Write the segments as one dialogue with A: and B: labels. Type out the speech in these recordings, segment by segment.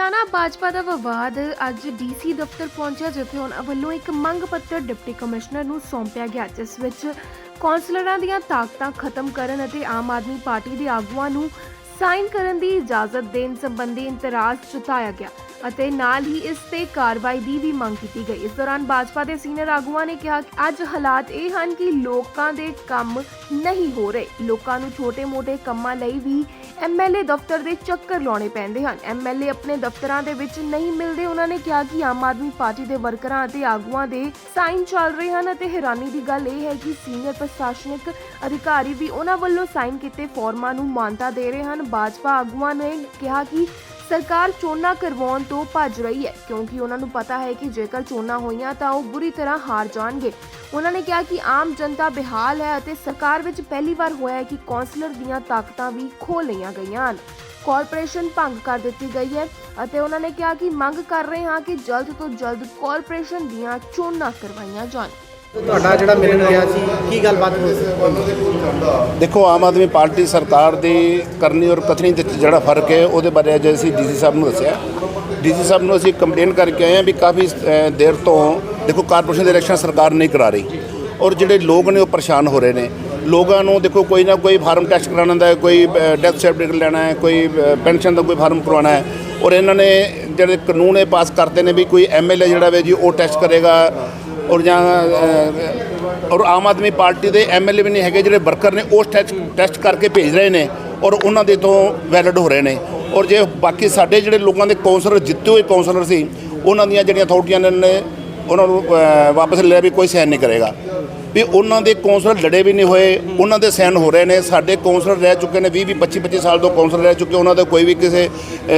A: ਹਰਿਆਣਾ ਭਾਜਪਾ ਦਾ ਵਿਵਾਦ ਅੱਜ ਡੀਸੀ ਦਫ਼ਤਰ ਪਹੁੰਚਿਆ, ਜਿੱਥੇ ਉਹਨਾਂ ਵੱਲੋਂ ਇੱਕ ਮੰਗ ਪੱਤਰ ਡਿਪਟੀ ਕਮਿਸ਼ਨਰ ਨੂੰ ਸੌਂਪਿਆ ਗਿਆ, ਜਿਸ ਵਿੱਚ ਕੌਂਸਲਰਾਂ ਦੀਆਂ ਤਾਕਤਾਂ ਖਤਮ ਕਰਨ ਅਤੇ ਆਮ ਆਦਮੀ ਪਾਰਟੀ ਦੇ ਆਗੂਆਂ ਨੂੰ ਸਾਈਨ ਕਰਨ ਦੀ ਇਜਾਜ਼ਤ ਦੇਣ ਸੰਬੰਧੀ ਇੰਤਰਾਜ਼ ਜਤਾਇਆ ਗਿਆ ਅਤੇ ਨਾਲ ਹੀ ਇਸ ਤੇ ਕਾਰਵਾਈ ਦੀ ਵੀ ਮੰਗ ਕੀਤੀ ਗਈ। ਇਸ ਦੌਰਾਨ ਭਾਜਪਾ ਦੇ ਸੀਨੀਅਰ ਆਗੂਆਂ ਨੇ ਕਿਹਾ ਕਿ ਅੱਜ ਹਾਲਾਤ ਇਹ ਹਨ ਕਿ ਲੋਕਾਂ ਦੇ ਕੰਮ ਨਹੀਂ ਹੋ ਰਹੇ। ਲੋਕਾਂ ਨੂੰ ਛੋਟੇ-ਮੋਟੇ ਕੰਮਾਂ ਲਈ ਵੀ ਐਮਐਲਏ ਦਫ਼ਤਰ ਦੇ ਚੱਕਰ ਲਾਉਣੇ ਪੈਂਦੇ ਹਨ। ਐਮਐਲਏ ਆਪਣੇ ਦਫ਼ਤਰਾਂ ਦੇ ਵਿੱਚ ਨਹੀਂ ਮਿਲਦੇ। ਉਹਨਾਂ ਨੇ ਕਿਹਾ ਕਿ ਆਮ ਆਦਮੀ ਪਾਰਟੀ ਦੇ ਵਰਕਰਾਂ ਅਤੇ ਆਗੂਆਂ ਦੇ ਸਾਈਨ ਚੱਲ ਰਹੇ ਹਨ ਅਤੇ ਹੈਰਾਨੀ ਦੀ ਗੱਲ ਇਹ ਹੈ ਕਿ ਸੀਨੀਅਰ ਪ੍ਰਸ਼ਾਸਨਿਕ ਅਧਿਕਾਰੀ ਵੀ ਉਹਨਾਂ ਵੱਲੋਂ ਸਾਈਨ ਕੀਤੇ ਫਾਰਮਾਂ ਨੂੰ ਮਾਨਤਾ ਦੇ ਰਹੇ ਹਨ। ਭਾਜਪਾ ਆਗੂਆਂ ਨੇ ਕਿਹਾ ਕਿ ਸਰਕਾਰ ਚੋਣਾਂ ਕਰਵਾਉਣ ਤੋਂ ਭੱਜ ਰਹੀ ਹੈ, ਕਿਉਂਕਿ ਉਹਨਾਂ ਨੂੰ ਪਤਾ ਹੈ ਕਿ ਜੇਕਰ ਚੋਣਾਂ ਹੋਈਆਂ ਤਾਂ ਉਹ ਬੁਰੀ ਤਰ੍ਹਾਂ ਹਾਰ ਜਾਣਗੇ। ਉਹਨਾਂ ਨੇ ਕਿਹਾ ਕਿ ਆਮ ਜਨਤਾ ਬੇਹਾਲ ਹੈ ਅਤੇ ਸਰਕਾਰ ਵਿੱਚ ਪਹਿਲੀ ਵਾਰ ਹੋਇਆ ਹੈ ਕਿ ਕੌਂਸਲਰ ਦੀਆਂ ਤਾਕਤਾਂ ਵੀ ਖੋਹ ਲਈਆਂ ਗਈਆਂ ਹਨ। ਕਾਰਪੋਰੇਸ਼ਨ ਭੰਗ ਕਰ ਦਿੱਤੀ ਗਈ ਹੈ ਅਤੇ ਉਹਨਾਂ ਨੇ ਕਿਹਾ ਕਿ ਮੰਗ ਕਰ ਰਹੇ ਹਾਂ ਕਿ ਜਲਦ ਤੋਂ ਜਲਦ ਕਾਰਪੋਰੇਸ਼ਨ ਦੀਆਂ ਚੋਣਾਂ ਕਰਵਾਈਆਂ ਜਾਣ।
B: ਤੁਹਾਡਾ ਜਿਹੜਾ ਮਿਲਣ ਗਿਆ ਸੀ, ਕੀ ਗੱਲਬਾਤ ਹੋਈ
C: ਦੇਖੋ, ਆਮ ਆਦਮੀ ਪਾਰਟੀ ਸਰਕਾਰ ਦੀ ਕਰਨੀ ਔਰ ਕਥਨੀ ਦੇ ਜਿਹੜਾ ਫ਼ਰਕ ਹੈ, ਉਹਦੇ ਬਾਰੇ ਅੱਜ ਅਸੀਂ ਡੀਸੀ ਸਾਹਿਬ ਨੂੰ ਦੱਸਿਆ। ਡੀਸੀ ਸਾਹਿਬ ਨੂੰ ਅਸੀਂ ਕੰਪਲੇਨ ਕਰਕੇ ਆਏ ਹਾਂ ਵੀ ਕਾਫੀ ਦੇਰ ਤੋਂ ਦੇਖੋ, ਕਾਰਪੋਰੇਸ਼ਨ ਦੇ ਇਲੈਕਸ਼ਨ ਸਰਕਾਰ ਨਹੀਂ ਕਰਾ ਰਹੀ। ਔਰ ਜਿਹੜੇ ਲੋਕ ਨੇ, ਉਹ ਪਰੇਸ਼ਾਨ ਹੋ ਰਹੇ ਨੇ। ਲੋਕਾਂ ਨੂੰ ਦੇਖੋ, ਕੋਈ ਨਾ ਕੋਈ ਫਾਰਮ ਟੈਸਟ ਕਰਾਉਣਾ ਦਾ ਕੋਈ ਡੈਥ ਸਰਟੀਫਿਕੇਟ ਲੈਣਾ ਹੈ, ਕੋਈ ਪੈਨਸ਼ਨ ਦਾ ਕੋਈ ਫਾਰਮ ਕਰਵਾਉਣਾ ਹੈ। ਔਰ ਇਹਨਾਂ ਨੇ ਜਿਹੜੇ ਕਾਨੂੰਨ ਇਹ ਪਾਸ ਕਰਦੇ ਨੇ ਵੀ ਕੋਈ ਐਮਐਲਏ ਜਿਹੜਾ ਵੇ ਜੀ, ਉਹ ਟੈਸਟ ਕਰੇਗਾ। ਔਰ ਜਾਂ ਔਰ ਆਮ ਆਦਮੀ ਪਾਰਟੀ ਦੇ ਐਮਐਲਏ ਵੀ ਨਹੀਂ ਹੈਗੇ ਜਿਹੜੇ ਵਰਕਰ ਨੇ ਉਸ ਟੈਸਟ ਟੈਸਟ ਕਰਕੇ ਭੇਜ ਰਹੇ ਨੇ ਔਰ ਉਹਨਾਂ ਦੇ ਤੋਂ ਵੈਲਿਡ ਹੋ ਰਹੇ ਨੇ। ਔਰ ਜੇ ਬਾਕੀ ਸਾਡੇ ਜਿਹੜੇ ਲੋਕਾਂ ਦੇ ਕੌਂਸਲਰ, ਜਿੱਤੇ ਹੋਏ ਕੌਂਸਲਰ ਸੀ, ਉਹਨਾਂ ਦੀਆਂ ਜਿਹੜੀਆਂ ਅਥਾਰਟੀਆਂ ਨੇ, ਉਹਨਾਂ ਨੂੰ ਵਾਪਸ ਲੈ ਲਿਆ ਵੀ ਕੋਈ ਸਾਈਨ ਨਹੀਂ ਕਰੇਗਾ। ਵੀ ਉਹਨਾਂ ਦੇ ਕੌਂਸਲਰ ਲੜੇ ਵੀ ਨਹੀਂ ਹੋਏ ਉਹਨਾਂ ਦੇ ਸਾਈਨ ਹੋ ਰਹੇ ਨੇ। ਸਾਡੇ ਕੌਂਸਲਰ ਰਹਿ ਚੁੱਕੇ ਨੇ 20 20 25 25 ਸਾਲ ਤੋਂ ਕੌਂਸਲਰ ਰਹਿ ਚੁੱਕੇ ਉਹਨਾਂ ਦਾ ਕੋਈ ਵੀ ਕਿਸੇ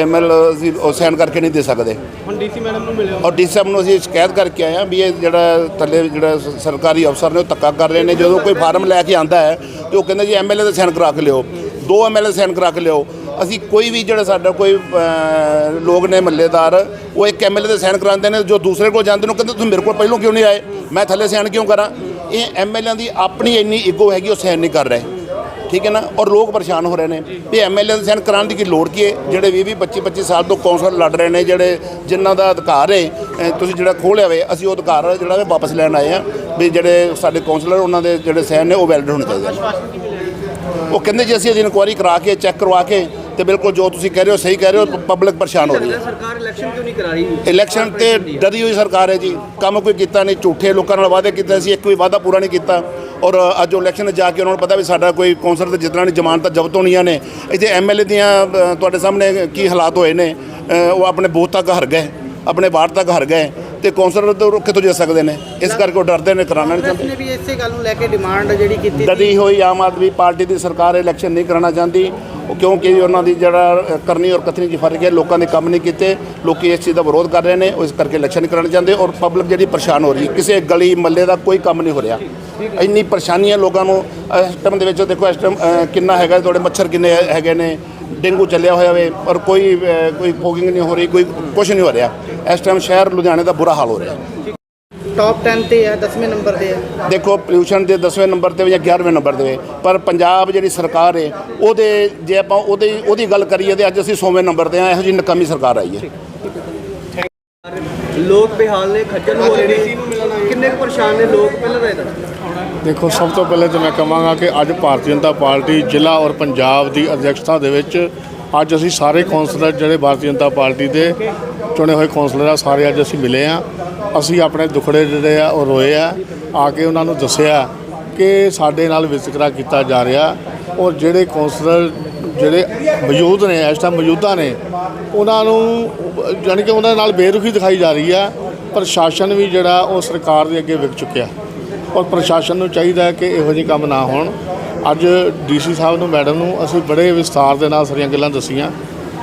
C: ਮਤਲਬ ਅਸੀਂ ਸਾਈਨ ਕਰਕੇ ਨਹੀਂ ਦੇ ਸਕਦੇ।
B: ਹੁਣ ਡੀਸੀ ਮੈਡਮ ਨੂੰ ਮਿਲਿਓ।
C: ਔਰ ਡੀ ਸਾਹਿਬ ਨੂੰ ਅਸੀਂ ਸ਼ਿਕਾਇਤ ਕਰਕੇ ਆਏ ਹਾਂ ਵੀ ਇਹ ਜਿਹੜਾ ਥੱਲੇ ਜਿਹੜਾ ਸਰਕਾਰੀ ਅਫਸਰ ਨੇ ਉਹ ਧੱਕਾ ਕਰ ਰਹੇ ਨੇ। ਜਦੋਂ ਕੋਈ ਫਾਰਮ ਲੈ ਕੇ ਆਂਦਾ ਹੈ ਤੇ ਉਹ ਕਹਿੰਦੇ ਜੀ ਐਮਐਲਏ ਦਾ ਸਾਈਨ ਕਰਾ ਕੇ ਲਿਓ। ਦੋ ਐਮਐਲਏ ਸਾਈਨ ਕਰਾ ਕੇ ਲਿਓ। ਅਸੀਂ ਕੋਈ ਵੀ ਜਿਹੜਾ ਸਾਡਾ ਕੋਈ ਲੋਕ ਨੇ ਮੱਲੇਦਾਰ ਉਹ ਇੱਕ ਐਮਐਲਏ ਦੇ ਸਾਈਨ ਕਰਾਉਂਦੇ ਨੇ ਜੋ ਦੂਸਰੇ ਕੋਲ ਜਾਂਦੇ ਨੇ ਕਹਿੰਦੇ ਤੁਸੀਂ ਮੇਰੇ ਕੋਲ ਪਹਿਲਾਂ ਕਿਉਂ ਨਹੀਂ ਆਏ? ਮੈਂ ਥੱਲੇ ਸਾਈਨ ਕਿਉਂ ਕਰਾਂ? ਇਹ ਐਮਐਲਏ ਦੀ ਆਪਣੀ ਇੰਨੀ ਈਗੋ ਹੈਗੀ, ਉਹ ਸਹਿਣ ਨਹੀਂ ਕਰ ਰਹੇ। ਠੀਕ ਹੈ ਨਾ? ਔਰ ਲੋਕ ਪਰੇਸ਼ਾਨ ਹੋ ਰਹੇ ਨੇ ਵੀ ਐਮਐਲਏ ਦੇ ਸਾਈਨ ਕਰਾਉਣ ਦੀ ਕੀ ਲੋੜ ਕੀ ਹੈ? ਜਿਹੜੇ 20 20 25 25 ਸਾਲ ਤੋਂ ਕੌਂਸਲ ਲੜ ਰਹੇ ਨੇ, ਜਿਹੜੇ ਜਿਨ੍ਹਾਂ ਦਾ ਅਧਿਕਾਰ ਹੈ ਤੁਸੀਂ ਜਿਹੜਾ ਖੋਲਿਆ ਵੇ, ਅਸੀਂ ਉਹ ਅਧਿਕਾਰ ਜਿਹੜਾ ਵੇ ਵਾਪਸ ਲੈਣ ਆਏ ਆ ਵੀ ਜਿਹੜੇ ਸਾਡੇ ਕੌਂਸਲਰ, ਉਹਨਾਂ ਦੇ ਜਿਹੜੇ ਸਾਈਨ ਨੇ, ਉਹ ਵੈਲਿਡ ਹੋਣੇ ਚਾਹੀਦੇ ਉਹ ਕਹਿੰਦੇ ਜੇ ਅਸੀਂ ਇਹਦੀ ਇਨਕੁਆਇਰੀ ਕਰਾ ਕੇ ਚੈੱਕ ਕਰਵਾ ਕੇ ਤੇ ਬਿਲਕੁਲ ਜੋ ਤੁਸੀਂ ਕਹਿ ਰਹੇ ਹੋ ਸਹੀ ਕਹਿ ਰਹੇ ਹੋ ਪਬਲਿਕ ਪਰੇਸ਼ਾਨ ਹੋ ਰਹੀ ਹੈ
B: ਸਰਕਾਰ ਇਲੈਕਸ਼ਨ ਕਿਉਂ ਨਹੀਂ ਕਰਾ ਰਹੀ?
C: ਇਲੈਕਸ਼ਨ ਤੇ ਡਰੀ ਹੋਈ ਸਰਕਾਰ ਹੈ ਜੀ। ਕੰਮ ਕੋਈ ਕੀਤਾ ਨਹੀਂ ਝੂਠੇ ਲੋਕਾਂ ਨਾਲ ਵਾਅਦੇ ਕੀਤੇ ਸੀ ਇੱਕ ਵੀ ਵਾਅਦਾ ਪੂਰਾ ਨਹੀਂ ਕੀਤਾ। ਔਰ ਅੱਜ ਇਲੈਕਸ਼ਨ ਜਾ ਕੇ ਉਹਨਾਂ ਨੂੰ ਪਤਾ ਵੀ ਸਾਡਾ ਕੋਈ ਕੌਂਸਲਰ ਤੇ ਜਿੱਤਣਾ ਨਹੀਂ ਜ਼ਮਾਨਤਾਂ ਜ਼ਬਤ ਹੋਣੀਆਂ ਨੇ ਇੱਥੇ ਐਮਐਲਏ ਦੀਆਂ ਤੁਹਾਡੇ ਸਾਹਮਣੇ ਕੀ ਹਾਲਾਤ ਹੋਏ ਨੇ ਉਹ ਆਪਣੇ ਬੂਥ ਤੱਕ ਹਰ ਗਏ ਆਪਣੇ ਵਾਰਡ ਤੱਕ ਹਰ ਗਏ ਤੇ ਕੌਂਸਲਰ ਤੋਂ ਕਿੱਥੋਂ ਜਿੱਤ ਸਕਦੇ ਨੇ? ਇਸ ਕਰਕੇ ਉਹ ਡਰਦੇ ਨੇ ਕਰਾਉਣਾ ਨਹੀਂ ਚਾਹੁੰਦੇ।
B: ਨੇ ਵੀ ਇਸੇ ਗੱਲ ਨੂੰ ਲੈ ਕੇ ਡਿਮਾਂਡ ਜਿਹੜੀ ਕੀਤੀ
C: ਡਰੀ ਹੋਈ ਆਮ ਆਦਮੀ ਪਾਰਟੀ ਦੀ ਸਰਕਾਰ ਇਲੈਕਸ਼ਨ ਨਹੀਂ ਕਰਾਉਣਾ ਚਾਹੁੰਦੀ। ਉਹ ਕਿਉਂਕਿ ਉਹਨਾਂ ਦੀ ਜਿਹੜਾ ਕਰਨੀ ਔਰ ਕਥਨੀ 'ਚ ਫ਼ਰਕ ਹੈ, ਲੋਕਾਂ ਨੇ ਕੰਮ ਨਹੀਂ ਕੀਤੇ, ਲੋਕੀ ਇਸ ਚੀਜ਼ ਦਾ ਵਿਰੋਧ ਕਰ ਰਹੇ ਨੇ, ਉਹ ਇਸ ਕਰਕੇ ਇਲੈਕਸ਼ਨ ਨਹੀਂ ਕਰਾਉਣਾ ਚਾਹੁੰਦੇ ਔਰ ਪਬਲਿਕ ਜਿਹੜੀ ਪਰੇਸ਼ਾਨ ਹੋ ਰਹੀ ਕਿਸੇ ਗਲੀ ਮੱਲੇ ਦਾ ਕੋਈ ਕੰਮ ਨਹੀਂ ਹੋ ਰਿਹਾ। ਇੰਨੀ ਪਰੇਸ਼ਾਨੀਆਂ ਲੋਕਾਂ ਨੂੰ ਇਸ ਟਾਈਮ ਦੇ ਵਿੱਚ ਦੇਖੋ ਇਸ ਟਾਈਮ ਕਿੰਨਾ ਹੈਗਾ, ਤੁਹਾਡੇ ਮੱਛਰ ਕਿੰਨੇ ਹੈ- ਹੈਗੇ ਨੇ, ਡੇਂਗੂ ਚੱਲਿਆ ਹੋਇਆ ਵੇ, ਔਰ ਕੋਈ ਕੋਈ ਫੋਗਿੰਗ ਨਹੀਂ ਹੋ ਰਹੀ, ਕੋਈ ਕੁਝ ਨਹੀਂ ਹੋ ਰਿਹਾ। ਇਸ ਟਾਈਮ ਸ਼ਹਿਰ ਲੁਧਿਆਣੇ ਦਾ ਬੁਰਾ ਹਾਲ ਹੋ ਰਿਹਾ।
B: ਟੌਪ 10 ਤੇ ਹੈ 10ਵੇਂ ਨੰਬਰ ਤੇ ਹੈ
C: ਦੇਖੋ ਪੋਲਿਊਸ਼ਨ ਦੇ 10ਵੇਂ ਨੰਬਰ ਤੇ ਜਾਂ 11ਵੇਂ ਨੰਬਰ ਤੇ ਪਰ ਪੰਜਾਬ ਜਿਹੜੀ ਸਰਕਾਰ ਹੈ ਉਹਦੇ ਜੇ ਆਪਾਂ ਉਹਦੇ ਉਹਦੀ ਗੱਲ ਕਰੀਏ ਤੇ ਅੱਜ ਅਸੀਂ 100ਵੇਂ ਨੰਬਰ ਤੇ ਆ ਇਹੋ ਜਿਹੀ ਨਕਾਮੀ ਸਰਕਾਰ ਆਈ ਹੈ
B: ਲੋਕ ਬਿਹਾਲ ਨੇ ਖੱਜਲ ਹੋ ਰਹੇ ਨੇ ਕਿੰਨੇ ਕੁ ਪਰੇਸ਼ਾਨ ਨੇ ਲੋਕ ਪਹਿਲਾਂ ਦਾ ਇਹ
D: ਦੇਖੋ ਸਭ ਤੋਂ ਪਹਿਲੇ ਤਾਂ ਮੈਂ ਕਹਾਂਗਾ ਕਿ ਅੱਜ ਭਾਰਤੀ ਜਨਤਾ ਪਾਰਟੀ ਜ਼ਿਲ੍ਹਾ ਔਰ ਪੰਜਾਬ ਦੀ ਅਧਿਕਸ਼ਤਾ ਦੇ ਵਿੱਚ ਅੱਜ ਅਸੀਂ ਸਾਰੇ ਕੌਂਸਲਰ ਜਿਹੜੇ ਭਾਰਤੀ ਜਨਤਾ ਪਾਰਟੀ ਦੇ ਚੁਣੇ ਹੋਏ ਕੌਂਸਲਰ ਆ, ਸਾਰੇ ਅੱਜ ਅਸੀਂ ਮਿਲੇ ਆ। ਅਸੀਂ ਆਪਣੇ ਦੁਖੜੇ ਜਿਹੜੇ ਆ, ਉਹ ਰੋਏ ਆ। ਆ ਕੇ ਉਹਨਾਂ ਨੂੰ ਦੱਸਿਆ ਕਿ ਸਾਡੇ ਨਾਲ ਵਿਤਕਰਾ ਕੀਤਾ ਜਾ ਰਿਹਾ ਔਰ ਜਿਹੜੇ ਕੌਂਸਲਰ ਜਿਹੜੇ ਮੌਜੂਦ ਨੇ, ਇਸ ਟਾਈਮ ਮੌਜੂਦਾ ਨੇ, ਉਹਨਾਂ ਨੂੰ ਜਾਣੀ ਕਿ ਉਹਨਾਂ ਨਾਲ ਬੇਰੁਖੀ ਦਿਖਾਈ ਜਾ ਰਹੀ ਆ। ਪ੍ਰਸ਼ਾਸਨ ਵੀ ਜਿਹੜਾ ਉਹ ਸਰਕਾਰ ਦੇ ਅੱਗੇ ਵਿਕ ਚੁੱਕਿਆ। ਔਰ ਪ੍ਰਸ਼ਾਸਨ ਨੂੰ ਚਾਹੀਦਾ ਕਿ ਇਹੋ ਜਿਹੇ ਕੰਮ ਨਾ ਹੋਣ। ਅੱਜ ਡੀਸੀ ਸਾਹਿਬ ਨੂੰ, ਮੈਡਮ ਨੂੰ ਅਸੀਂ ਬੜੇ ਵਿਸਥਾਰ ਦੇ ਨਾਲ ਸਾਰੀਆਂ ਗੱਲਾਂ ਦੱਸੀਆਂ।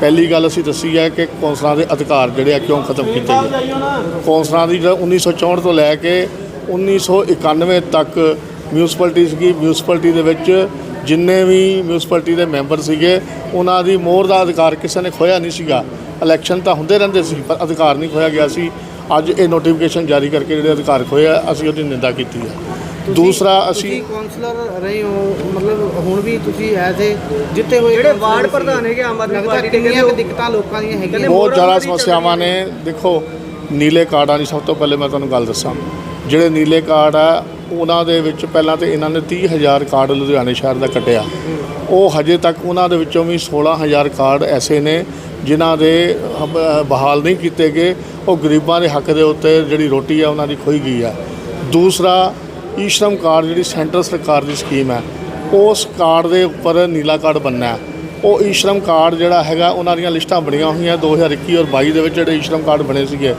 D: ਪਹਿਲੀ ਗੱਲ ਅਸੀਂ ਦੱਸੀ ਹੈ ਕਿ ਕੌਂਸਲਾਂ ਦੇ ਅਧਿਕਾਰ ਜਿਹੜੇ ਆ ਕਿਉਂ ਖਤਮ ਕੀਤੇ ਗਏ? ਕੌਂਸਲਾਂ ਦੀ ਜਿਹੜਾ 1964 ਤੋਂ ਲੈ ਕੇ 1991 ਤੱਕ ਮਿਊਨਿਸਪੈਲਿਟੀ ਸੀਗੀ, ਮਿਊਨਿਸਪੈਲਿਟੀ ਦੇ ਵਿੱਚ ਜਿੰਨੇ ਵੀ ਮਿਊਨਿਸਪੈਲਿਟੀ ਦੇ ਮੈਂਬਰ ਸੀਗੇ, ਉਹਨਾਂ ਦੀ ਮੋਹਰ ਦਾ ਅਧਿਕਾਰ ਕਿਸੇ ਨੇ ਖੋਇਆ ਨਹੀਂ ਸੀਗਾ। ਇਲੈਕਸ਼ਨ ਤਾਂ ਹੁੰਦੇ ਰਹਿੰਦੇ ਸੀ, ਪਰ ਅਧਿਕਾਰ ਨਹੀਂ ਖੋਇਆ ਗਿਆ ਸੀ। ਅੱਜ ਇਹ ਨੋਟੀਫਿਕੇਸ਼ਨ ਜਾਰੀ ਕਰਕੇ ਜਿਹੜੇ ਅਧਿਕਾਰ ਖੋਏ ਅਸੀਂ ਉਹਦੀ ਨਿੰਦਾ ਕੀਤੀ ਹੈ। ਦੂਸਰਾ
E: ਤੁਸੀਂ
D: ਅਸੀਂ
E: ਕਾਉਂਸਲਰ ਰਹੇ ਹੋ ਮਤਲਬ ਹੁਣ ਵੀ ਤੁਸੀਂ ਐਜ਼ ਏ ਜਿੱਤੇ ਹੋਏ
B: ਜਿਹੜੇ ਵਾਰਡ। ਪ੍ਰਧਾਨ ਹੈਗੇ ਆਮ ਆਦਮੀ ਪਾਰਟੀ ਦੇ
E: ਕਿੰਨੀਆਂ ਦਿੱਕਤਾਂ ਲੋਕਾਂ ਦੀਆਂ ਹੈਗੀਆਂ?
D: ਬਹੁਤ ਜ਼ਿਆਦਾ ਸਮੱਸਿਆਵਾਂ ਨੇ। ਦੇਖੋ ਨੀਲੇ ਕਾਰਡਾਂ ਦੀ ਸਭ ਤੋਂ ਪਹਿਲੇ ਮੈਂ ਤੁਹਾਨੂੰ ਗੱਲ ਦੱਸਾਂ। ਜਿਹੜੇ ਨੀਲੇ ਕਾਰਡ ਆ ਉਹਨਾਂ ਦੇ ਵਿੱਚ ਪਹਿਲਾਂ ਤੇ ਇਹਨਾਂ ਨੇ 30000 ਕਾਰਡ ਲੁਧਿਆਣੇ ਸ਼ਹਿਰ ਦਾ ਕੱਟਿਆ। ਉਹ ਹਜੇ ਤੱਕ ਉਹਨਾਂ ਦੇ ਵਿੱਚੋਂ ਵੀ 16000 ਕਾਰਡ ਐਸੇ ਨੇ ਜਿਨ੍ਹਾਂ ਦੇ ਬਹਾਲ ਨਹੀਂ ਕੀਤੇ ਗਏ। ਉਹ ਗਰੀਬਾਂ ਦੇ ਹੱਕ ਦੇ ਉੱਤੇ ਜਿਹੜੀ ਰੋਟੀ ਆ ਉਹਨਾਂ ਦੀ ਖੋਈ ਗਈ ਆ। ਦੂਸਰਾ ਈਸ਼ਰਮ ਕਾਰਡ ਜਿਹੜੀ ਸੈਂਟਰ ਸਰਕਾਰ ਦੀ ਸਕੀਮ ਹੈ ਉਸ ਕਾਰਡ ਦੇ ਉੱਪਰ ਨੀਲਾ ਕਾਰਡ ਬਣਨਾ ਹੈ। ਉਹ ਈਸ਼ਰਮ ਕਾਰਡ ਜਿਹੜਾ ਹੈਗਾ ਉਹਨਾਂ ਦੀਆਂ ਲਿਸਟਾਂ ਬਣੀਆਂ ਹੋਈਆਂ 2021 ਔਰ 22 ਦੇ ਵਿੱਚ ਜਿਹੜੇ ਈਸ਼ਰਮ ਕਾਰਡ ਬਣੇ ਸੀਗੇ।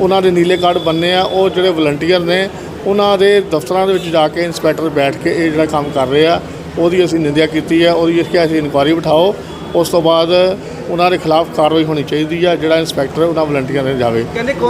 D: ਉਹਨਾਂ ਦੇ ਨੀਲੇ ਕਾਰਡ ਬਣਨੇ ਆ ਉਹ ਜਿਹੜੇ ਵਲੰਟੀਅਰ ਨੇ ਉਹਨਾਂ ਦੇ ਦਫ਼ਤਰਾਂ ਦੇ ਵਿੱਚ ਜਾ ਕੇ ਇੰਸਪੈਕਟਰ ਬੈਠ ਕੇ ਇਹ ਜਿਹੜਾ ਕੰਮ ਕਰ ਰਹੇ ਆ ਉਹਦੀ ਅਸੀਂ ਨਿੰਦਿਆ ਕੀਤੀ ਹੈ ਉਹਦੀ ਕਿ ਅਸੀਂ ਇਨਕੁਆਇਰੀ ਬਿਠਾਓ। ਉਸ ਤੋਂ ਬਾਅਦ ਉਹਨਾਂ ਦੇ ਖਿਲਾਫ ਕਾਰਵਾਈ ਹੋਣੀ ਚਾਹੀਦੀ ਆ ਜਿਹੜਾ ਇੰਸਪੈਕਟਰ ਉਹਨਾਂ ਵਲੰਟੀਅਰ ਦੇ ਜਾਵੇ।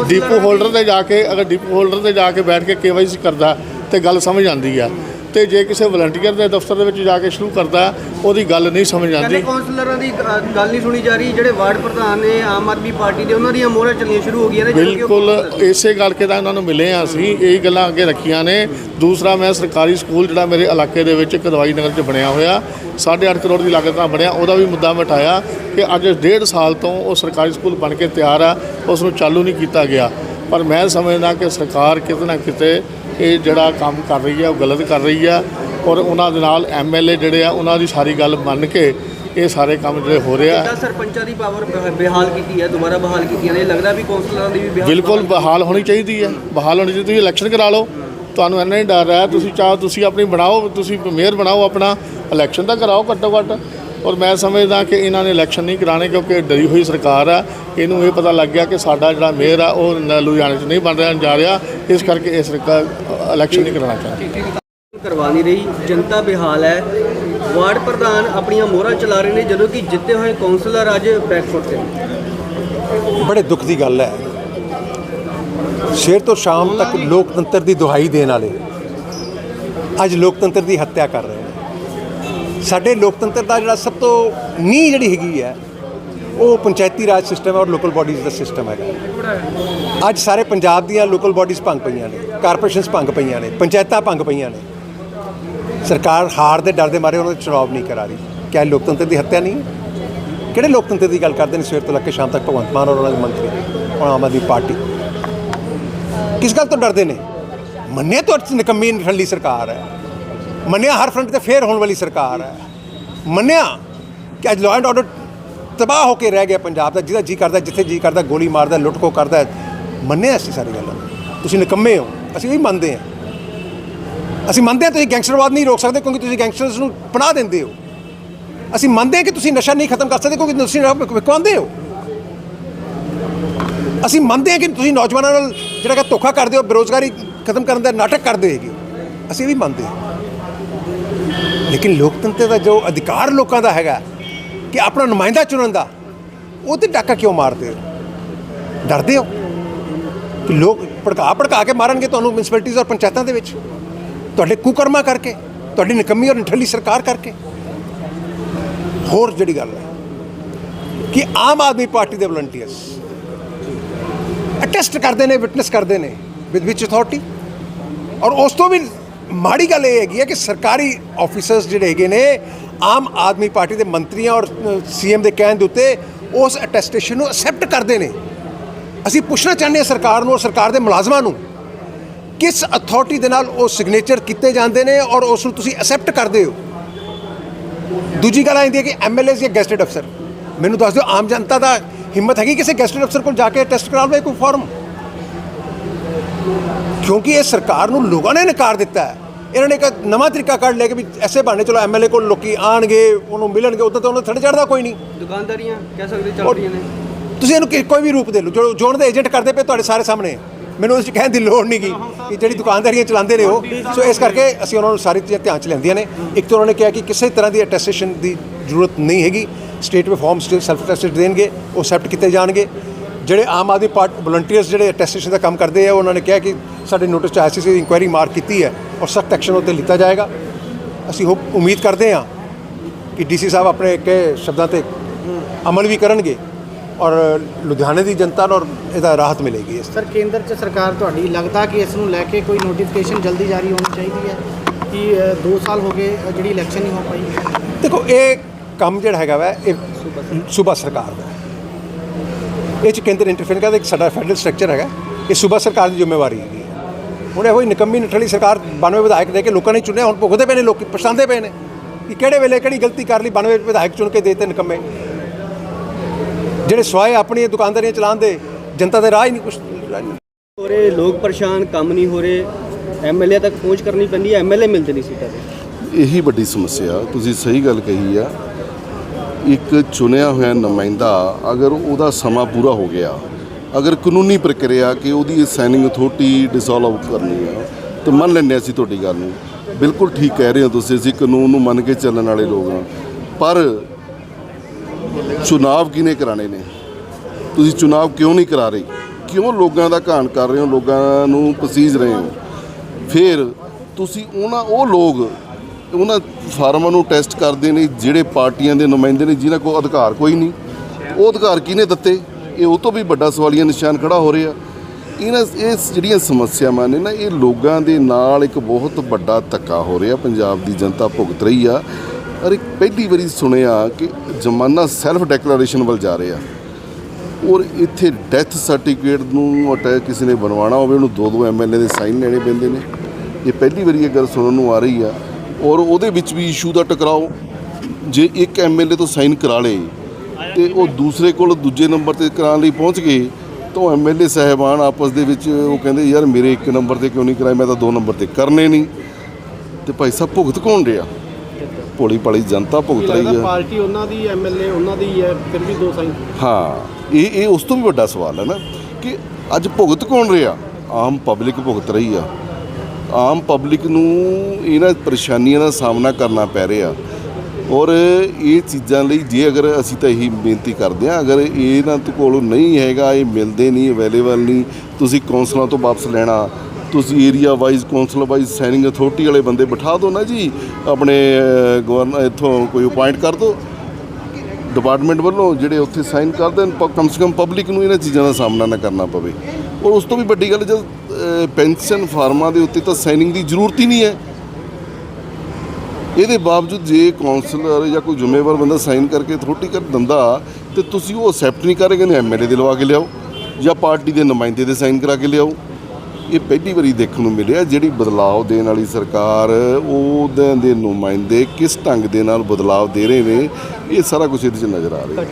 D: ਡਿਪੂ ਹੋਲਡਰ ਤੇ ਜਾ ਕੇ ਅਗਰ ਡਿਪੂ ਹੋਲਡਰ ਤੇ ਜਾ ਕੇ ਬੈਠ ਕੇ ਕੇਵਾਈਸੀ ਕਰਦਾ ਤੇ ਗੱਲ ਸਮਝ ਆਉਂਦੀ ਆ। ਤੇ ਜੇ ਕਿਸੇ ਵਲੰਟੀਅਰ ਦੇ ਦਫ਼ਤਰ ਦੇ ਵਿੱਚ ਜਾ ਕੇ ਸ਼ੁਰੂ ਕਰਦਾ ਉਹਦੀ ਗੱਲ ਨਹੀਂ ਸਮਝ ਆਉਂਦੀ।
B: ਕੌਂਸਲਰਾਂ ਦੀ ਗੱਲ ਨਹੀਂ ਸੁਣੀ ਜਾ ਰਹੀ ਜਿਹੜੇ ਵਾਰਡ ਪ੍ਰਧਾਨ ਨੇ ਆਮ ਆਦਮੀ ਪਾਰਟੀ ਦੇ ਉਹਨਾਂ ਦੀਆਂ ਮੋਹਰਾਂ ਚੱਲੀਆਂ ਸ਼ੁਰੂ ਹੋ ਗਈਆਂ ਨੇ
D: ਬਿਲਕੁਲ ਇਸੇ ਕਰਕੇ ਤਾਂ ਇਹਨਾਂ ਨੂੰ ਮਿਲੇ ਆ ਅਸੀਂ। ਇਹ ਗੱਲਾਂ ਅੱਗੇ ਰੱਖੀਆਂ ਨੇ। ਦੂਸਰਾ ਮੈਂ ਸਰਕਾਰੀ ਸਕੂਲ ਜਿਹੜਾ ਮੇਰੇ ਇਲਾਕੇ ਦੇ ਵਿੱਚ ਕਦਵਾਈ ਨਗਰ 'ਚ ਬਣਿਆ ਹੋਇਆ 8.5 ਕਰੋੜ ਦੀ ਲਾਗਤ ਨਾਲ ਬਣਿਆ ਉਹਦਾ ਵੀ ਮੁੱਦਾ ਮੈਂ ਉਠਾਇਆ ਕਿ ਅੱਜ ਡੇਢ ਸਾਲ ਤੋਂ ਉਹ ਸਰਕਾਰੀ ਸਕੂਲ ਬਣ ਕੇ ਤਿਆਰ ਆ ਉਸ ਨੂੰ ਚਾਲੂ ਨਹੀਂ ਕੀਤਾ ਗਿਆ। ਪਰ ਮੈਂ ਸਮਝਦਾ ਕਿ ਸਰਕਾਰ ਕਿਤੇ ਨਾ ਕਿਤੇ ਇਹ ਜਿਹੜਾ ਕੰਮ ਕਰ ਰਹੀ ਹੈ ਉਹ ਗਲਤ ਕਰ ਰਹੀ ਆ ਔਰ ਉਹਨਾਂ ਦੇ ਨਾਲ ਐਮਐਲਏ ਜਿਹੜੇ ਆ ਉਹਨਾਂ ਦੀ ਸਾਰੀ ਗੱਲ ਮੰਨ ਕੇ ਇਹ ਸਾਰੇ ਕੰਮ ਜਿਹੜੇ ਹੋ ਰਹੇ
B: ਜਿੱਦਾਂ ਸਰਪੰਚਾਂ ਦੀ ਪਾਵਰ ਬਹਾਲ ਕੀਤੀ ਹੈ ਦੁਬਾਰਾ ਬਹਾਲ ਕੀਤੀਆਂ ਨੇ ਲੱਗਦਾ ਵੀ ਕੌਂਸਲਰਾਂ ਦੀ ਵੀ
D: ਬਿਲਕੁਲ ਬਹਾਲ ਹੋਣੀ ਚਾਹੀਦੀ ਹੈ। ਬਹਾਲ ਹੋਣੀ ਚਾਹੀਦੀ ਤੁਸੀਂ ਇਲੈਕਸ਼ਨ ਕਰਾ ਲਓ। ਤੁਹਾਨੂੰ ਇੰਨਾ ਹੀ ਡਰ ਹੈ। ਤੁਸੀਂ ਚਾਹ ਤੁਸੀਂ ਆਪਣੀ ਬਣਾਓ ਤੁਸੀਂ ਮੇਅਰ ਬਣਾਓ ਆਪਣਾ। ਇਲੈਕਸ਼ਨ ਤਾਂ ਕਰਾਓ ਘੱਟੋ ਘੱਟ। ਔਰ ਮੈਂ ਸਮਝਦਾ ਕਿ ਇਹਨਾਂ ਨੇ ਇਲੈਕਸ਼ਨ ਨਹੀਂ ਕਰਾਣੇ ਕਿਉਂਕਿ ਡਰੀ ਹੋਈ ਸਰਕਾਰ ਆ। ਇਹਨੂੰ ਇਹ ਪਤਾ ਲੱਗ ਗਿਆ ਕਿ ਸਾਡਾ ਜਿਹੜਾ ਮੇਅਰ ਆ ਉਹ ਲੁਧਿਆਣੇ 'ਚ ਨਹੀਂ ਬਣ ਰਿਹਾ ਜਾ ਰਿਹਾ। ਇਸ ਕਰਕੇ ਇਹ ਸਰਕਾਰ ਇਲੈਕਸ਼ਨ ਨਹੀਂ ਕਰਾਉਣਾ ਚਾਹੁੰਦੀ।
B: ਕਰਵਾ ਨਹੀਂ ਰਹੀ। ਜਨਤਾ ਬੇਹਾਲ ਹੈ। ਵਾਰਡ ਪ੍ਰਧਾਨ ਆਪਣੀਆਂ ਮੋਹਰਾਂ ਚਲਾ ਰਹੇ ਨੇ ਜਦੋਂ ਕਿ ਜਿੱਤੇ ਹੋਏ ਕੌਂਸਲਰ ਅੱਜ ਬੈਕਫੁੱਟ ਤੇ।
F: ਬੜੇ ਦੁੱਖ ਦੀ ਗੱਲ ਹੈ। ਸਵੇਰ ਤੋਂ ਸ਼ਾਮ ਤੱਕ ਲੋਕਤੰਤਰ ਦੀ ਦੁਹਾਈ ਦੇਣ ਵਾਲੇ ਅੱਜ ਲੋਕਤੰਤਰ ਦੀ ਹੱਤਿਆ ਕਰ ਰਹੇ ਸਾਡੇ ਲੋਕਤੰਤਰ ਦਾ ਜਿਹੜਾ ਸਭ ਤੋਂ ਨੀਂਹ ਜਿਹੜੀ ਹੈਗੀ ਹੈ, ਉਹ ਪੰਚਾਇਤੀ ਰਾਜ ਸਿਸਟਮ ਹੈ ਔਰ ਲੋਕਲ ਬਾਡੀਜ਼ ਦਾ ਸਿਸਟਮ ਹੈਗਾ। ਅੱਜ ਸਾਰੇ ਪੰਜਾਬ ਦੀਆਂ ਲੋਕਲ ਬਾਡੀਜ਼ ਭੰਗ ਪਈਆਂ ਨੇ ਕਾਰਪੋਰੇਸ਼ਨਸ ਭੰਗ ਪਈਆਂ ਨੇ, ਪੰਚਾਇਤਾਂ ਭੰਗ ਪਈਆਂ ਨੇ। ਸਰਕਾਰ ਹਾਰ ਦੇ ਡਰ ਦੇ ਮਾਰੇ ਉਹਨਾਂ ਦੇ ਚੁਣਾਵ ਨਹੀਂ ਕਰਾ ਰਹੀ। ਕਿਆ ਲੋਕਤੰਤਰ ਦੀ ਹੱਤਿਆ ਨਹੀਂ? ਕਿਹੜੇ ਲੋਕਤੰਤਰ ਦੀ ਗੱਲ ਕਰਦੇ ਨੇ ਸਵੇਰ ਤੋਂ ਲੈ ਕੇ ਸ਼ਾਮ ਤੱਕ? ਭਗਵੰਤ ਮਾਨ ਔਰ ਉਹਨਾਂ ਦੇ ਮੰਤਰੀ ਔਰ ਆਮ ਆਦਮੀ ਪਾਰਟੀ। ਕਿਸ ਗੱਲ ਤੋਂ ਡਰਦੇ ਨੇ? ਮੰਨੇ ਤਾਂ ਨਿਕੰਮੀ ਠੱਲੀ ਸਰਕਾਰ ਹੈ। ਮੰਨਿਆ ਹਰ ਫਰੰਟ ਤੇ ਫੇਰ ਹੋਣ ਵਾਲੀ ਸਰਕਾਰ ਹੈ। ਮੰਨਿਆ ਕਿ ਅੱਜ ਲਾਅ ਐਂਡ ਆਰਡਰ ਤਬਾਹ ਹੋ ਕੇ ਰਹਿ ਗਿਆ ਪੰਜਾਬ ਦਾ, ਜਿਹਦਾ ਜੀ ਕਰਦਾ, ਜਿੱਥੇ ਜੀ ਕਰਦਾ, ਗੋਲੀ ਮਾਰਦਾ ਲੁੱਟ ਖੋ ਕਰਦਾ, ਮੰਨਿਆ ਅਸੀਂ ਸਾਰੀ ਗੱਲਾਂ। ਤੁਸੀਂ ਨਿਕੰਮੇ ਹੋ। ਅਸੀਂ ਵੀ ਮੰਨਦੇ ਹਾਂ। ਅਸੀਂ ਮੰਨਦੇ ਹਾਂ ਤੁਸੀਂ ਗੈਂਗਸਟਰਵਾਦ ਨਹੀਂ ਰੋਕ ਸਕਦੇ, ਕਿਉਂਕਿ ਤੁਸੀਂ ਗੈਂਗਸਟਰਸ ਨੂੰ ਪਨਾਹ ਦਿੰਦੇ ਹੋ। ਅਸੀਂ ਮੰਨਦੇ ਹਾਂ ਕਿ ਤੁਸੀਂ ਨਸ਼ਾ ਨਹੀਂ ਖਤਮ ਕਰ ਸਕਦੇ, ਕਿਉਂਕਿ ਤੁਸੀਂ ਵਿਕਵਾਉਂਦੇ ਹੋ। ਅਸੀਂ ਮੰਨਦੇ ਹਾਂ ਕਿ ਤੁਸੀਂ ਨੌਜਵਾਨਾਂ ਨਾਲ ਜਿਹੜਾ ਕਿ ਧੋਖਾ ਕਰਦੇ ਹੋ, ਬੇਰੋਜ਼ਗਾਰੀ ਖਤਮ ਕਰਨ ਦਾ ਨਾਟਕ ਕਰਦੇ ਹੈਗੇ ਅਸੀਂ ਵੀ ਮੰਨਦੇ ਹਾਂ। ਲੇਕਿਨ ਲੋਕਤੰਤਰ ਦਾ ਜੋ ਅਧਿਕਾਰ ਲੋਕਾਂ ਦਾ ਹੈਗਾ, ਕਿ ਆਪਣਾ ਨੁਮਾਇੰਦਾ ਚੁਣਨ ਦਾ, ਉਹ ਤੇ ਡਾਕਾ ਕਿਉਂ ਮਾਰਦੇ ਹੋ? ਡਰਦੇ ਹੋ? ਕਿ ਲੋਕ ਭੜਕਾ ਭੜਕਾ ਕੇ ਮਾਰਨਗੇ ਤੁਹਾਨੂੰ ਮਿਊਨਿਸਪੈਲਿਟੀਜ਼ ਔਰ ਪੰਚਾਇਤਾਂ ਦੇ ਵਿੱਚ? ਤੁਹਾਡੇ ਕੁਕਰਮਾਂ ਕਰਕੇ, ਤੁਹਾਡੀ ਨਿਕੰਮੀ ਔਰ ਨਿਠੱਲੀ ਸਰਕਾਰ ਕਰਕੇ? ਹੋਰ ਜਿਹੜੀ ਗੱਲ ਹੈ, ਕਿ ਆਮ ਆਦਮੀ ਪਾਰਟੀ ਦੇ ਵਲੰਟੀਅਰਸ ਅਟੈਸਟ ਕਰਦੇ ਨੇ ਵਿਟਨੈਸ ਕਰਦੇ ਨੇ ਵਿਦ ਵਿਚ ਅਥਾਰਟੀ ਔਰ ਉਸ ਤੋਂ ਵੀ ਮਾੜੀ ਗੱਲ ਇਹ ਹੈਗੀ ਹੈ ਕਿ ਸਰਕਾਰੀ ਆਫੀਸਰਸ ਜਿਹੜੇ ਹੈਗੇ ਨੇ, ਆਮ ਆਦਮੀ ਪਾਰਟੀ ਦੇ ਮੰਤਰੀਆਂ ਔਰ ਸੀਐਮ ਦੇ ਕਹਿਣ ਦੇ ਉੱਤੇ ਉਸ ਅਟੈਸਟੇਸ਼ਨ ਨੂੰ ਅਸੈਪਟ ਕਰਦੇ ਨੇ। ਅਸੀਂ ਪੁੱਛਣਾ ਚਾਹੁੰਦੇ ਹਾਂ ਸਰਕਾਰ ਨੂੰ ਔਰ ਸਰਕਾਰ ਦੇ ਮੁਲਾਜ਼ਮਾਂ ਨੂੰ, ਕਿਸ ਅਥਾਰਟੀ ਦੇ ਨਾਲ ਉਹ ਸਿਗਨੇਚਰ ਕੀਤੇ ਜਾਂਦੇ ਨੇ ਔਰ ਉਸ ਨੂੰ ਤੁਸੀਂ ਅਸੈਪਟ ਕਰਦੇ ਹੋ? ਦੂਜੀ ਗੱਲ ਆਉਂਦੀ ਹੈ ਕਿ ਐਮਐਲਏ ਜਾਂ ਗੈਸਟਡ ਅਫਸਰ ਮੈਨੂੰ ਦੱਸ ਦਿਓ, ਆਮ ਜਨਤਾ ਦਾ ਹਿੰਮਤ ਹੈਗੀ ਕਿਸੇ ਗੈਸਟਡ ਅਫਸਰ ਕੋਲ ਜਾ ਕੇ ਟੈਸਟ ਕਰਾ ਲਵੇ ਕੋਈ ਫਾਰਮ ਕਿਉਂਕਿ ਇਹ ਸਰਕਾਰ ਨੂੰ ਲੋਕਾਂ ਨੇ ਨਕਾਰ ਦਿੱਤਾ ਹੈ। ਇਹਨਾਂ ਨੇ ਇੱਕ ਨਵਾਂ ਤਰੀਕਾ ਕੱਢ ਲਿਆ ਕਿ ਵੀ ਐਸੇ ਬਹਾਨੇ ਚਲੋ ਐਮਐਲਏ ਕੋਲ ਲੋਕੀ ਆਣਗੇ ਉਹਨੂੰ ਮਿਲਣਗੇ ਉਦੋਂ ਤਾਂ ਉਹਨੂੰ ਥੜ ਚੜਦਾ ਕੋਈ ਨਹੀਂ
B: ਦੁਕਾਨਦਾਰੀਆਂ ਕਹਿ ਸਕਦੇ ਚੱਲ ਰਹੀਆਂ ਨੇ
F: ਤੁਸੀਂ ਇਹਨੂੰ ਕਿ- ਕੋਈ ਵੀ ਰੂਪ ਦੇ ਲਓ ਜੋ ਜੋਨ ਦੇ ਏਜੰਟ ਕਰਦੇ ਪਏ ਤੁਹਾਡੇ ਸਾਰੇ ਸਾਹਮਣੇ ਹੈ। ਮੈਨੂੰ ਉਸ 'ਚ ਕਹਿਣ ਦੀ ਲੋੜ ਨਹੀਂ ਗਈ ਕਿ ਜਿਹੜੀ ਦੁਕਾਨਦਾਰੀਆਂ ਚਲਾਉਂਦੇ ਨੇ ਉਹ ਸੋ ਇਸ ਕਰਕੇ ਅਸੀਂ ਉਹਨਾਂ ਨੂੰ ਸਾਰੀ ਚੀਜ਼ਾਂ ਧਿਆਨ 'ਚ ਲੈਂਦੀਆਂ ਨੇ ਇੱਕ ਤਾਂ ਉਹਨਾਂ ਨੇ ਕਿਹਾ ਕਿ ਕਿਸੇ ਤਰ੍ਹਾਂ ਦੀ ਅਟੈਸਟੇਸ਼ਨ ਦੀ ਜ਼ਰੂਰਤ ਨਹੀਂ ਹੈਗੀ ਸਟੇਟ ਵਿੱਚ ਫਾਰਮ ਸੈਲਫ ਅਟੈਸਟਡ ਦੇਣਗੇ ਉਹ ਐਕਸੈਪਟ ਕੀਤੇ ਜਾਣਗੇ ਜਿਹੜੇ ਆਮ ਆਦਮੀ ਪਾਰਟ ਵਲੰਟੀਅਰਸ ਜਿਹੜੇ ਅਟੈਸਟੇਸ਼ਨ ਦਾ ਕੰਮ ਕਰਦੇ ਆ ਉਹਨਾਂ ਨੇ ਕਿਹਾ ਕਿ ਸਾਡੇ ਨੋਟਿਸ 'ਚ ਆਈਸੀਸੀ ਇਨਕੁਆਇਰੀ ਮਾਰਕ ਕੀਤੀ ਹੈ ਔਰ ਸਖਤ ਐਕਸ਼ਨ ਉੱਤੇ ਲਿੱਤਾ ਜਾਏਗਾ ਅਸੀਂ ਹੋਪ ਉਮੀਦ ਕਰਦੇ ਹਾਂ ਕਿ ਡੀਸੀ ਸਾਹਿਬ ਆਪਣੇ ਕਹੇ ਸ਼ਬਦਾਂ ਤੇ ਅਮਲ ਵੀ ਕਰਨਗੇ ਔਰ ਲੁਧਿਆਣੇ ਦੀ ਜਨਤਾ ਨੂੰ ਔਰ ਇਹਦਾ ਰਾਹਤ ਮਿਲੇਗੀ ਇਸ
E: ਸਰ ਕੇਂਦਰ 'ਚ ਸਰਕਾਰ ਤੁਹਾਡੀ ਲੱਗਦਾ ਕਿ ਇਸ ਨੂੰ ਲੈ ਕੇ ਕੋਈ ਨੋਟੀਫਿਕੇਸ਼ਨ ਜਲਦੀ ਜਾਰੀ ਹੋਣੀ ਚਾਹੀਦੀ ਹੈ ਕਿ 2 ਸਾਲ ਹੋ ਗਏ ਜਿਹੜੀ ਇਲੈਕਸ਼ਨ ਨਹੀਂ ਹੋ ਪਾਈ
F: ਦੇਖੋ ਇਹ ਕੰਮ ਜਿਹੜਾ ਹੈਗਾ ਵਾ ਇਹ ਸੂਬਾ ਸਰਕਾਰ ਦਾ। ਇਹ ਚ ਕੇਂਦਰ ਇੰਟਰਫੇਅਰ ਕਰਦਾ ਇੱਕ ਸਾਡਾ ਫੈਡਰਲ ਸਟਰਕਚਰ ਹੈਗਾ। ਇਹ ਸੂਬਾ ਸਰਕਾਰ ਦੀ ਜ਼ਿੰਮੇਵਾਰੀ ਹੈਗੀ ਹੈ। ਹੁਣ ਇਹੋ ਹੀ ਨਿਕੰਮੀ ਨਠਲੀ ਸਰਕਾਰ 92 ਵਿਧਾਇਕ ਦੇ ਕੇ ਲੋਕਾਂ ਨੇ ਚੁਣਿਆ ਹੁਣ ਭੁਗਤਦੇ ਪਏ ਨੇ ਲੋਕੀ ਪਛਤਾਉਂਦੇ ਪਏ ਨੇ। ਕਿ ਕਿਹੜੇ ਵੇਲੇ ਕਿਹੜੀ ਗਲਤੀ ਕਰ ਲਈ 92 ਵਿਧਾਇਕ ਚੁਣ ਕੇ ਦੇਤੇ ਨਿਕੰਮੇ? ਜਿਹੜੇ ਸਵਾਏ ਆਪਣੀ ਦੁਕਾਨਦਾਰੀਆਂ ਚਲਾਉਣ ਦੇ ਜਨਤਾ ਦੇ ਰਾਹ ਹੀ ਨਹੀਂ ਕੁਛ
B: ਹੋ ਰਹੇ ਲੋਕ ਪਰੇਸ਼ਾਨ ਕੰਮ ਨਹੀਂ ਹੋ ਰਹੇ ਐਮਐਲਏ ਤੱਕ ਪਹੁੰਚ ਕਰਨੀ ਪੈਂਦੀ ਹੈ ਐਮਐਲਏ ਮਿਲਦੇ ਨਹੀਂ ਸੀਟਾਂ ਤੇ।
G: ਇਹੀ ਵੱਡੀ ਸਮੱਸਿਆ ਤੁਸੀਂ ਸਹੀ ਗੱਲ ਕਹੀ ਆ ਇੱਕ ਚੁਣਿਆ ਹੋਇਆ ਨੁਮਾਇੰਦਾ ਅਗਰ ਉਹਦਾ ਸਮਾਂ ਪੂਰਾ ਹੋ ਗਿਆ, ਅਗਰ ਕਾਨੂੰਨੀ ਪ੍ਰਕਿਰਿਆ ਕਿ ਉਹਦੀ ਸਾਈਨਿੰਗ ਅਥਾਰਟੀ ਡਿਸੋਲਵ ਕਰਨੀ ਆ, ਤਾਂ ਮੰਨ ਲੈਂਦੇ ਹਾਂ ਅਸੀਂ ਤੁਹਾਡੀ ਗੱਲ ਨੂੰ। ਬਿਲਕੁਲ ਠੀਕ ਕਹਿ ਰਹੇ ਹੋ ਤੁਸੀਂ, ਅਸੀਂ ਕਾਨੂੰਨ ਨੂੰ ਮੰਨ ਕੇ ਚੱਲਣ ਵਾਲੇ ਲੋਕ ਹਾਂ। ਪਰ ਚੁਣਾਵ ਕਿਹਨੇ ਕਰਾਣੇ ਨੇ? ਤੁਸੀਂ ਚੁਣਾਵ ਕਿਉਂ ਨਹੀਂ ਕਰਾ ਰਹੇ? ਕਿਉਂ ਲੋਕਾਂ ਦਾ ਘਾਣ ਕਰ ਰਹੇ ਹੋ, ਲੋਕਾਂ ਨੂੰ ਪਸੀਜ ਰਹੇ ਹੋ? ਫਿਰ ਤੁਸੀਂ ਉਹਨਾਂ, ਉਹ ਲੋਕ ਉਹਨਾਂ ਫਾਰਮਾਂ ਨੂੰ ਟੈਸਟ ਕਰਦੇ ਨੇ, ਜਿਹੜੇ ਪਾਰਟੀਆਂ ਦੇ ਨੁਮਾਇੰਦੇ ਨੇ, ਜਿਨ੍ਹਾਂ ਕੋਲ ਅਧਿਕਾਰ ਕੋਈ ਨਹੀਂ। ਉਹ ਅਧਿਕਾਰ ਕਿਹਨੇ ਦਿੱਤੇ? ਇਹ ਉਹ ਤੋਂ ਵੀ ਵੱਡਾ ਸਵਾਲੀਆ ਨਿਸ਼ਾਨ ਖੜਾ ਹੋ ਰਿਹਾ। ਇਹਨਾਂ ਇਹ ਜਿਹੜੀਆਂ ਸਮੱਸਿਆਵਾਂ ਨੇ ਨਾ, ਇਹ ਲੋਕਾਂ ਦੇ ਨਾਲ ਇੱਕ ਬਹੁਤ ਵੱਡਾ ਧੱਕਾ ਹੋ ਰਿਹਾ। ਪੰਜਾਬ ਦੀ ਜਨਤਾ ਭੁਗਤ ਰਹੀ ਆ। ਔਰ ਇੱਕ ਪਹਿਲੀ ਵਾਰੀ ਸੁਣਿਆ ਕਿ ਜ਼ਮਾਨਾ ਸੈਲਫ ਡੈਕਲੇਰੇਸ਼ਨ ਵੱਲ ਜਾ ਰਿਹਾ। ਔਰ ਇੱਥੇ ਡੈਥ ਸਰਟੀਫਿਕੇਟ ਨੂੰ ਅਟੈਕ ਕਿਸੇ ਨੇ ਬਣਵਾਉਣਾ ਹੋਵੇ, ਉਹਨੂੰ ਦੋ ਦੋ ਐਮਐਲਏ ਦੇ ਸਾਈਨ ਲੈਣੇ ਪੈਂਦੇ ਨੇ। ਇਹ ਪਹਿਲੀ ਵਾਰੀ ਇਹ ਗੱਲ ਸੁਣਨ ਨੂੰ ਆ ਰਹੀ ਆ। ਔਰ ਉਹਦੇ ਵਿੱਚ ਵੀ ਇਸ਼ੂ ਦਾ ਟਕਰਾਓ। ਜੇ ਇੱਕ ਐਮਐਲਏ ਤੋਂ ਸਾਈਨ ਕਰਾ ਲੇ ਤੇ ਉਹ ਦੂਸਰੇ ਕੋਲ ਦੂਜੇ ਨੰਬਰ ਤੇ ਕਰਾਉਣ ਲਈ ਪਹੁੰਚ ਗਏ ਤਾਂ ਐਮਐਲਏ ਸਾਹਿਬਾਨ ਆਪਸ ਦੇ ਵਿੱਚ ਉਹ ਕਹਿੰਦੇ ਯਾਰ ਮੇਰੇ ਇੱਕ ਨੰਬਰ ਤੇ ਕਿਉਂ ਨਹੀਂ ਕਰਾਏ? ਮੈਂ ਤਾਂ ਦੋ ਨੰਬਰ ਤੇ ਕਰਨੇ ਨਹੀਂ। ਤੇ ਭਾਈ ਸਾਹਿਬ ਭੁਗਤ ਕੌਣ ਰਿਹਾ? ਭੋਲੀ ਭਾਲੀ ਜਨਤਾ ਭੁਗਤ ਰਹੀ ਆ
E: ਪਾਰਟੀ ਉਹਨਾਂ ਦੀ ਐਮਐਲਏ ਉਹਨਾਂ ਦੀ ਹੈ ਫਿਰ ਵੀ ਦੋ ਸਾਈਨ।
G: ਹਾਂ ਇਹ ਇਹ ਉਸ ਤੋਂ ਵੀ ਵੱਡਾ ਸਵਾਲ ਹੈ ਨਾ ਕਿ ਅੱਜ ਭੁਗਤ ਕੌਣ ਰਿਹਾ? ਆਮ ਪਬਲਿਕ ਭੁਗਤ ਰਹੀ ਆ। ਆਮ ਪਬਲਿਕ ਨੂੰ ਇਹਨਾਂ ਪਰੇਸ਼ਾਨੀਆਂ ਦਾ ਸਾਹਮਣਾ ਕਰਨਾ ਪੈ ਰਿਹਾ। ਔਰ ਇਹ ਚੀਜ਼ਾਂ ਲਈ ਜੇ ਅਗਰ ਅਸੀਂ ਤਾਂ ਇਹੀ ਬੇਨਤੀ ਕਰਦੇ ਹਾਂ, ਅਗਰ ਇਹਨਾਂ ਤੋਂ ਕੋਲ ਨਹੀਂ ਹੈਗਾ, ਇਹ ਮਿਲਦੇ ਨਹੀਂ ਅਵੇਲੇਬਲ ਨਹੀਂ, ਤੁਸੀਂ ਕੌਂਸਲਾਂ ਤੋਂ ਵਾਪਸ ਲੈਣਾ, ਤੁਸੀਂ area wise council wise signing authority ਵਾਲੇ ਬੰਦੇ ਬਿਠਾ ਦਿਓ ਨਾ ਜੀ, ਆਪਣੇ ਗਵਰਨਰ ਇੱਥੋਂ ਕੋਈ ਅਪਾਇੰਟ ਕਰ ਦਿਓ। ਡਿਪਾਰਟਮੈਂਟ ਵੱਲੋਂ ਜਿਹੜੇ ਉੱਥੇ ਸਾਈਨ ਕਰਦੇ ਦੇਣ ਕਮ ਸੇ ਕਮ ਪਬਲਿਕ ਨੂੰ ਇਹਨਾਂ ਚੀਜ਼ਾਂ ਦਾ ਸਾਹਮਣਾ ਨਾ ਕਰਨਾ ਪਵੇ। ਔਰ ਉਸ ਤੋਂ ਵੀ ਵੱਡੀ ਗੱਲ ਜਦ ਪੈਨਸ਼ਨ ਫਾਰਮਾਂ ਦੇ ਉੱਤੇ ਤਾਂ ਸਾਈਨਿੰਗ ਦੀ ਜ਼ਰੂਰਤ ਹੀ ਨਹੀਂ ਹੈ। ਇਹਦੇ ਬਾਵਜੂਦ ਜੇ ਕਾਉਂਸਲਰ ਜਾਂ ਕੋਈ ਜ਼ਿੰਮੇਵਾਰ ਬੰਦਾ ਸਾਈਨ ਕਰਕੇ ਅਥਾਰਟੀ ਕਰ ਦਿੰਦਾ, ਤੇ ਤੁਸੀਂ ਉਹ ਅਸੈਪਟ ਨਹੀਂ ਕਰੇਗੇ, ਨੇ ਐਮਐਲਏ ਦੇ ਲਵਾ ਕੇ ਲਿਆਓ, ਜਾਂ ਪਾਰਟੀ ਦੇ ਨੁਮਾਇੰਦੇ ਦੇ ਸਾਈਨ ਕਰਾ ਕੇ ਲਿਆਓ। ਇਹ ਪਹਿਲੀ ਵਾਰੀ ਦੇਖਣ ਨੂੰ ਮਿਲਿਆ ਜਿਹੜੀ ਬਦਲਾਅ ਦੇਣ ਵਾਲੀ ਸਰਕਾਰ ਉਹਦੇ ਦੇ ਨੁਮਾਇੰਦੇ ਕਿਸ ਢੰਗ ਦੇ ਨਾਲ ਬਦਲਾਅ ਦੇ ਰਹੇ ਨੇ, ਇਹ ਸਾਰਾ ਕੁਝ ਇਹਦੇ 'ਚ ਨਜ਼ਰ ਆ ਰਿਹਾ।